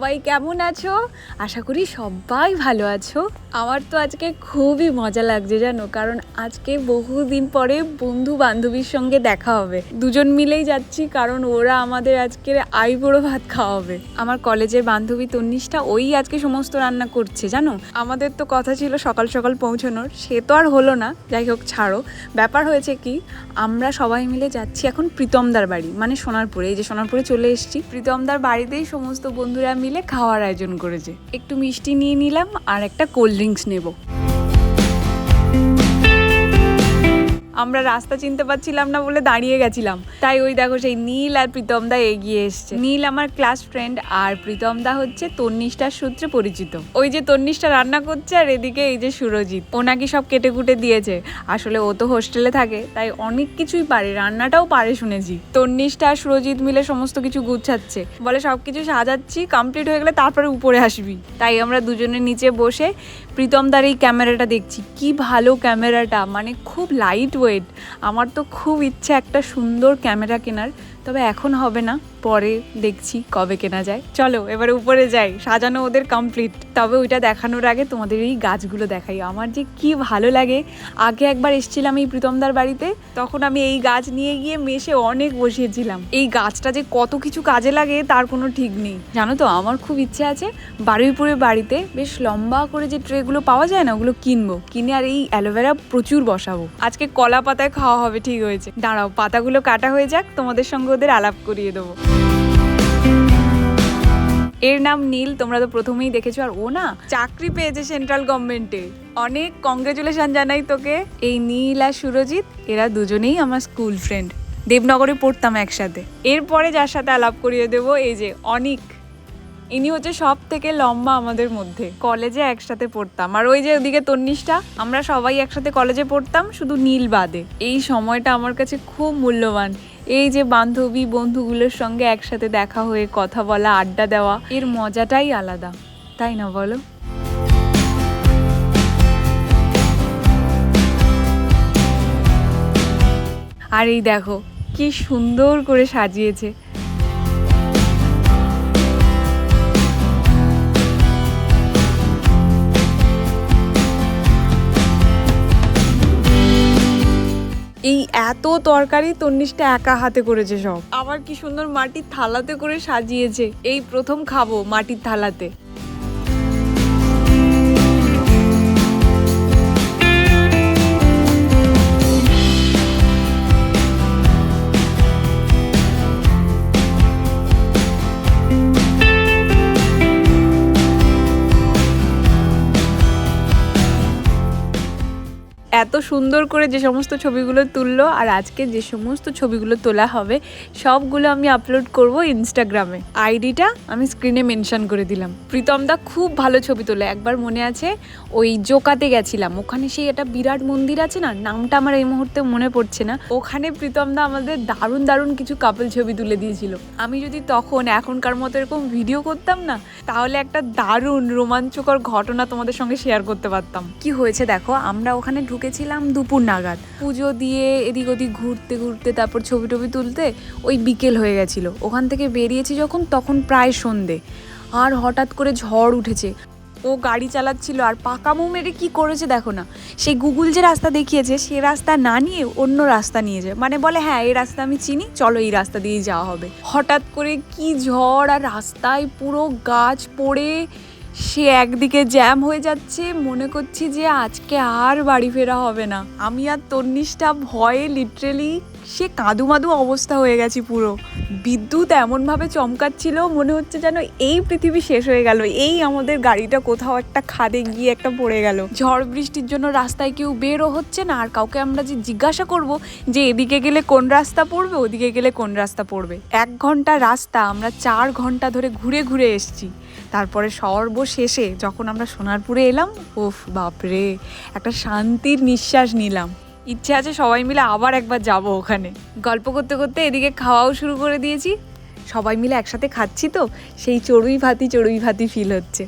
সবাই কেমন আছো? আশা করি সবাই ভালো আছো। আমার তো আজকে খুবই মজা লাগছে, জানো? কারণ আজকে বহুদিন পরে বন্ধু বান্ধবীর সঙ্গে দেখা হবে। দুজন মিলেই যাচ্ছি, কারণ ওরা আমাদের আজকের আইবুড়ো ভাত খাওয়াবে। আমার কলেজের বান্ধবী তন্নিষ্ঠা ওই আজকে সমস্ত রান্না করছে, জানো? আমাদের তো কথা ছিল সকাল সকাল পৌঁছানোর, সে তো আর হলো না। যাই হোক, ছাড়ো। ব্যাপার হয়েছে কি, আমরা সবাই মিলে যাচ্ছি এখন প্রীতমদার বাড়ি মানে সোনারপুরে। এই যে সোনারপুরে চলে এসেছি। প্রীতমদার বাড়িতেই সমস্ত বন্ধুরা মিলে খাওয়ার আয়োজন করেছে। একটু মিষ্টি নিয়ে নিলাম আর একটা কোল্ড ড্রিঙ্কস নেব। আমরা রাস্তা চিনতে পারছিলাম না বলে দাঁড়িয়ে গেছিলাম। তাই ওই দেখো সেই নীল আর প্রীতমদা এগিয়ে এসছে। নীল আমার ক্লাস ফ্রেন্ড আর প্রীতমদা হচ্ছে তন্নিষ্ঠার সূত্রে পরিচিত। ওই যে তন্নিষ্ঠা রান্না করছে আর এদিকে এই যে সুরজিৎ, ও নাকি সব কেটে কুটে দিয়েছে। আসলে ও তো হোস্টেলে থাকে, তাই অনেক কিছুই পারে, রান্নাটাও পারে শুনেছি। তন্নিষ্ঠা আর সুরজিৎ মিলে সমস্ত কিছু গুছাচ্ছে। বলে সব কিছু সাজাচ্ছি কমপ্লিট হয়ে গেলে তারপরে উপরে আসবি। তাই আমরা দুজনে নিচে বসে প্রীতমদার এই ক্যামেরাটা দেখছি। কি ভালো ক্যামেরাটা মানে খুব লাইট ওয়েট আমার তো খুব ইচ্ছে একটা সুন্দর ক্যামেরা কেনার, তবে এখন হবে না। পরে দেখছি কবে কেনা যায়। চলো, এবার উপরে যাই। সাজানো ওদের কমপ্লিট তবে ওইটা দেখানোর আগে তোমাদের এই গাছগুলো দেখাই। আমার যে কি ভালো লাগে। আগে একবার এসেছিলাম এই প্রীতমদার বাড়িতে। তখন আমি এই গাছ নিয়ে গিয়ে মেশে অনেক বসিয়েছিলাম। এই গাছটা যে কত কিছু কাজে লাগে, তার কোনো ঠিক নেই। জানো তো, আমার খুব ইচ্ছে আছে বারুইপুরের বাড়িতে বেশ লম্বা করে যে ট্রেগুলো পাওয়া যায় না, ওগুলো কিনবো। কিনে আর এই অ্যালোভেরা প্রচুর বসাবো। আজকে কলা পাতায় খাওয়া হবে, ঠিক হয়েছে। দাঁড়াও, পাতাগুলো কাটা হয়ে যাক। তোমাদের সঙ্গে ওদের আলাপ করিয়ে দেবো। এর নাম নীল, তোমরা তো প্রথমেই দেখেছ, আর ও না চাকরি পেয়েছে সেন্ট্রাল গভর্নমেন্টে। অনেক কংগ্রেচুলেশন জানাই তোকে। এই নীল আর সুরজিৎ, এরা দুজনেই আমার স্কুল ফ্রেন্ড দেবনগরে পড়তাম একসাথে। এরপরে যার সাথে আলাপ করিয়ে দেবো, এই যে অনিক। ইনি হচ্ছে সব থেকে লম্বা আমাদের মধ্যে। কলেজে একসাথে পড়তাম। আর ওই যে ওদিকে তন্নিষ্ঠা, আমরা সবাই একসাথে কলেজে পড়তাম, শুধু নীল বাদে। এই সময়টা আমার কাছে খুব মূল্যবান। এই যে বান্ধবী বন্ধুগুলোর সঙ্গে একসাথে দেখা হয়ে কথা বলা, আড্ডা দেওয়া, এর মজাটাই আলাদা। তাই না বলো? আর এই দেখো, কি সুন্দর করে সাজিয়েছে। এই এত তরকারি তন্নিশটা একা হাতে করেছে সব। আবার কি সুন্দর মাটির থালাতে করে সাজিয়েছে। এই প্রথম খাব মাটির থালাতে। এত সুন্দর করে যে সমস্ত ছবিগুলো তুললো আর আজকে যে সমস্ত ছবিগুলো তোলা হবে, সবগুলো আমি আপলোড করব ইনস্টাগ্রামে আইডিটা আমি স্ক্রিনে মেনশন করে দিলাম। প্রীতম দা খুব ভালো ছবি তোলে, একবার মনে আছে? ওই জোকাতে গেছিলাম, ওখানে সেই একটা বিরাট মন্দির আছে না, নামটা আমার এই মুহূর্তে মনে পড়ছে না। ওখানে প্রীতম দা আমাদের দারুণ দারুণ কিছু কাপল ছবি তুলে দিয়েছিল। আমি যদি তখন এখনকার মতো এরকম ভিডিও করতাম না, তাহলে একটা দারুণ রোমাঞ্চকর ঘটনা তোমাদের সঙ্গে শেয়ার করতে পারতাম। কি হয়েছে দেখো, আমরা ওখানে ঢুকেছিলাম দুপুর নাগাদ। পুজো দিয়ে এদিক ওদিক ঘুরতে ঘুরতে, তারপর ছবি টবি তুলতে ওই বিকেল হয়ে গেছিল। ওখান থেকে বেরিয়েছি যখন, তখন প্রায় সন্ধে। আর হঠাৎ করে ঝড় উঠেছে। ও গাড়ি চালাচ্ছিল, আর পাকামো মেরে কি করেছে দেখো না। সেই গুগল যে রাস্তা দেখিয়েছে, সে রাস্তা না নিয়ে অন্য রাস্তা নিয়ে যায়। মানে বলে হ্যাঁ এই রাস্তা আমি চিনি, চলো এই রাস্তা দিয়েই যাওয়া হবে। হঠাৎ করে কি ঝড় আর রাস্তায় পুরো গাছ পড়ে সে একদিকে জ্যাম হয়ে যাচ্ছে, মনে করছি যে আজকে আর বাড়ি ফেরা হবে না। আমি আর তন্নিষ্ঠা ভয়ে লিটারেলি সে কাঁদু মাদু অবস্থা হয়ে গেছি পুরো। বিদ্যুৎ এমনভাবে চমকাচ্ছিল, মনে হচ্ছে যেন এই পৃথিবী শেষ হয়ে গেল, এই আমাদের গাড়িটা কোথাও একটা খাদে গিয়ে একটা পড়ে গেল। ঝড় বৃষ্টির জন্য রাস্তায় কেউ বেরও হচ্ছে না, আর কাউকে আমরা যে জিজ্ঞাসা করব যে এদিকে গেলে কোন রাস্তা পড়বে, ওদিকে গেলে কোন রাস্তা পড়বে। এক ঘণ্টা রাস্তা, আমরা চার ঘণ্টা ধরে ঘুরে ঘুরে এসছি। তারপরে সর্বশেষে যখন আমরা সোনারপুরে এলাম ওফ বাপরে, একটা শান্তির নিঃশ্বাস নিলাম। ইচ্ছে আছে সবাই মিলে আবার একবার যাব ওখানে। গল্প করতে করতে এদিকে খাওয়াও শুরু করে দিয়েছি। সবাই মিলে একসাথে খাচ্ছি তো, সেই চড়ুই ভাতি চড়ুই ভাতি ফিল হচ্ছে।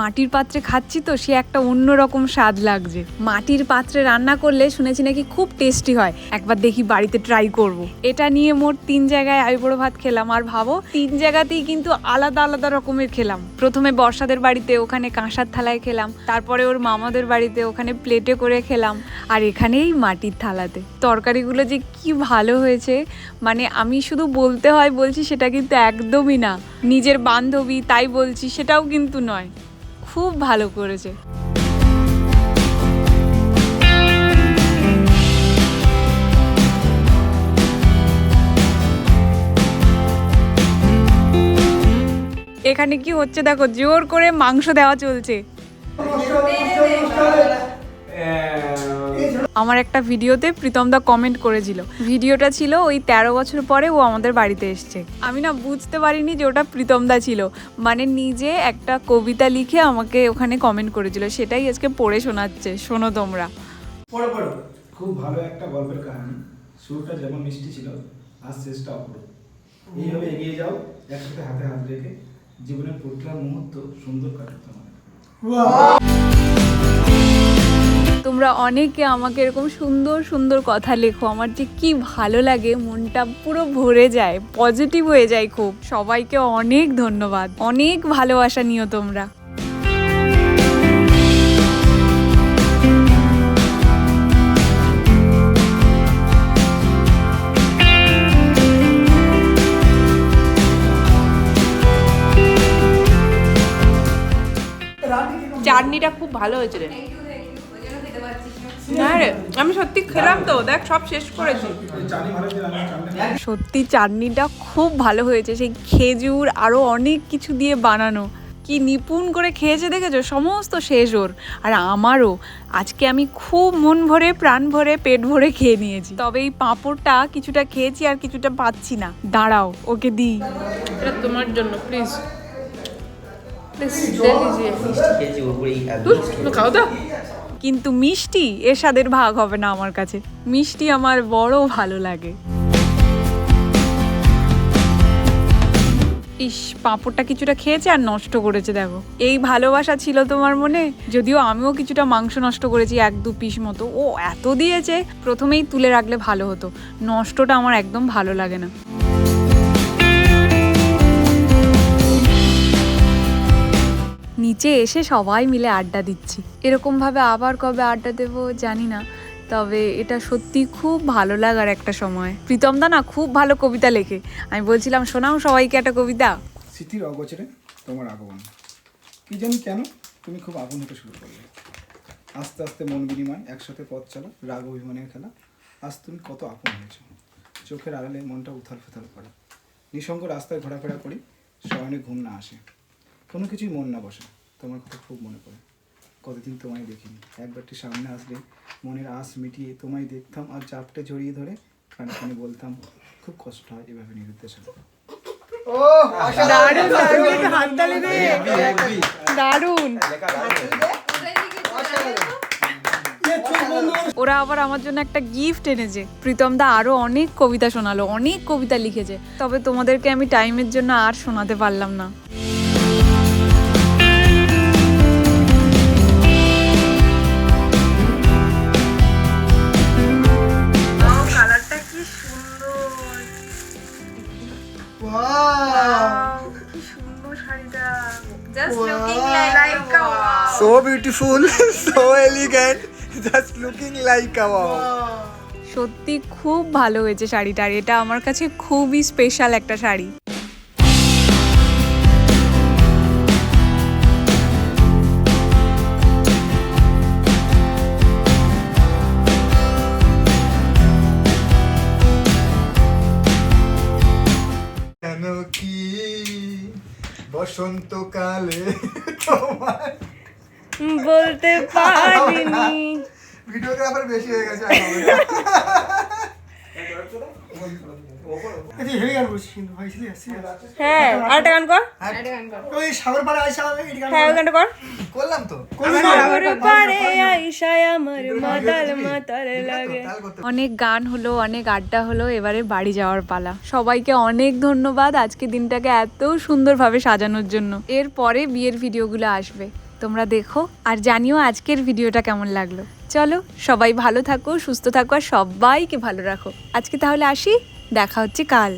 মাটির পাত্রে খাচ্ছি তো, সে একটা অন্যরকম স্বাদ লাগছে। মাটির পাত্রে রান্না করলে শুনেছি নাকি খুব টেস্টি হয়। একবার দেখি বাড়িতে ট্রাই করব। এটা নিয়ে মোট তিন জায়গায় আইবুড়ো ভাত খেলাম। আর ভাবো, তিন জায়গাতেই কিন্তু আলাদা আলাদা রকমের খেলাম। প্রথমে বর্ষাদের বাড়িতে ওখানে কাঁসার থালায় খেলাম। তারপরে ওর মামাদের বাড়িতে ওখানে প্লেটে করে খেলাম। আর এখানেই মাটির থালাতে। তরকারিগুলো যে কি ভালো হয়েছে মানে আমি শুধু বলতে হয় বলছি সেটা কিন্তু একদমই না। নিজের বান্ধবী তাই বলছি, সেটাও কিন্তু নয়। খুব ভালো করেছে। এখানে কি হচ্ছে দেখো জোর করে মাংস দেওয়া চলছে। আমার একটা ভিডিওতে প্রীতমদা কমেন্ট করেছিল। ভিডিওটা ছিল ওই তেরো বছর পরে ও আমাদের বাড়িতে এসছে। আমি না বুঝতে পারিনি যে ওটা প্রীতমদা ছিল। মানে নিজে একটা কবিতা লিখে আমাকে ওখানে কমেন্ট করেছিল। সেটাই আজকে পড়ে শোনাচ্ছে শোনো তোমরা। পড়ো পড়ো। খুব ভালো একটা গল্পের কাহিনী। শুরুটা যেমন মিষ্টি ছিল আর শেষটা অপরূপ এইভাবে এগিয়ে যাও একসাথে হাতে হাত রেখে জীবনের প্রতিটা মুহূর্ত সুন্দর তোমাদের। তোমরা অনেকে আমাকে এরকম সুন্দর সুন্দর কথা লেখো। আমার যে কি ভালো লাগে মনটা পুরো ভরে যায় পজিটিভ হয়ে যায় খুব। সবাইকে অনেক ধন্যবাদ। অনেক ভালোবাসা নিও তোমরা। চাটনিটা খুব ভালো হয়েছে রে। হ্যাঁ রে আমি সত্যি খেলাম তো দেখ সব শেষ করেছি। সত্যি চাটনিটা খুব ভালো হয়েছে সেই খেজুর আরও অনেক কিছু দিয়ে বানানো। কি নিপুণ করে খেয়েছে দেখেছ? সমস্ত শেষ ওর। আর আমারও। আজকে আমি খুব মন ভরে প্রাণ ভরে পেট ভরে খেয়ে নিয়েছি। তবে এই পাঁপড়টা কিছুটা খেয়েছি আর কিছুটা পাচ্ছি না। দাঁড়াও ওকে দিই। এটা তোমার জন্য প্লিজ প্লিজ খেয়েছি খাও তো। কিন্তু মিষ্টি এর স্বাদের ভাগ হবে না আমার কাছে। মিষ্টি আমার বড় ভালো লাগে। ইস, পাঁপড়টা কিছুটা খেয়েছে আর নষ্ট করেছে, দেখো। এই ভালোবাসা ছিল তোমার মনে? যদিও আমিও কিছুটা মাংস নষ্ট করেছি এক দু পিস মতো। ও, এত দিয়েছে, প্রথমেই তুলে রাখলে ভালো হতো। নষ্টটা আমার একদম ভালো লাগে না। নিচে এসে সবাই মিলে আড্ডা দিচ্ছি। এরকমভাবে আবার কবে আড্ডা দেব জানি না, তবে এটা সত্যি খুব ভালো লাগার একটা সময়। প্রীতম দা না খুব ভালো কবিতা লেখে। আমি বলছিলাম, শোনাও সবাইকে একটা কবিতা। স্মৃতির অগোচরে তোমার আগমন। কি জানি কেন তুমি খুব আপন হতে শুরু করলে। আস্তে আস্তে মন বিনিময়, একসাথে পথ চলা, রাগ অভিমানের খেলা। আজ তুমি কত আপন হয়েছো। চোখের আড়ালে মনটা উথাল ফেথাল করে। নিঃসঙ্গ রাস্তায় ঘোরাফেরা করি, শয়নে ঘুম না আসে। কোনো কিছুই মন না বসে। তোমার কথা খুব মনে পড়ে। কতদিন তোমায় দেখিনি। একবারটি সামনে আসলে মনের আশ মিটিয়ে তোমায় দেখতাম আর চাপটে জড়িয়ে ধরে কানে কানে বলতাম খুব কষ্ট হয় এভাবে নিরুদ্দেশ দারুণ ওরা আবার আমার জন্য একটা গিফট এনেছে। প্রীতম দা আরও অনেক কবিতা শোনালো অনেক কবিতা লিখেছে। তবে তোমাদেরকে আমি টাইমের জন্য আর শোনাতে পারলাম না। So beautiful, so elegant, just looking like a wow. সত্যি খুব ভালো হয়েছে শাড়িটা আর এটা আমার কাছে খুবই স্পেশাল একটা শাড়ি কেন কি বসন্তকালে তোমার বলতে পারিনি। ভিডিওগ্রাফার বেশি হয়ে গেছে হ্যাঁ আরেকটা গান কর। হ্যাঁ। ওই গানটা কর। করলাম তো। অনেক গান হলো অনেক আড্ডা হলো এবারে বাড়ি যাওয়ার পালা। সবাইকে অনেক ধন্যবাদ আজকে দিনটাকে এত সুন্দরভাবে সাজানোর জন্য। এরপরে বিয়ের ভিডিওগুলো আসবে। তোমরা দেখো আর জানিও আজকের ভিডিওটা কেমন লাগল। চলো সবাই ভালো থাকো, সুস্থ থাকো আর সবাইকে ভালো রাখো। আজকে তাহলে আসি, দেখা হচ্ছে কাল।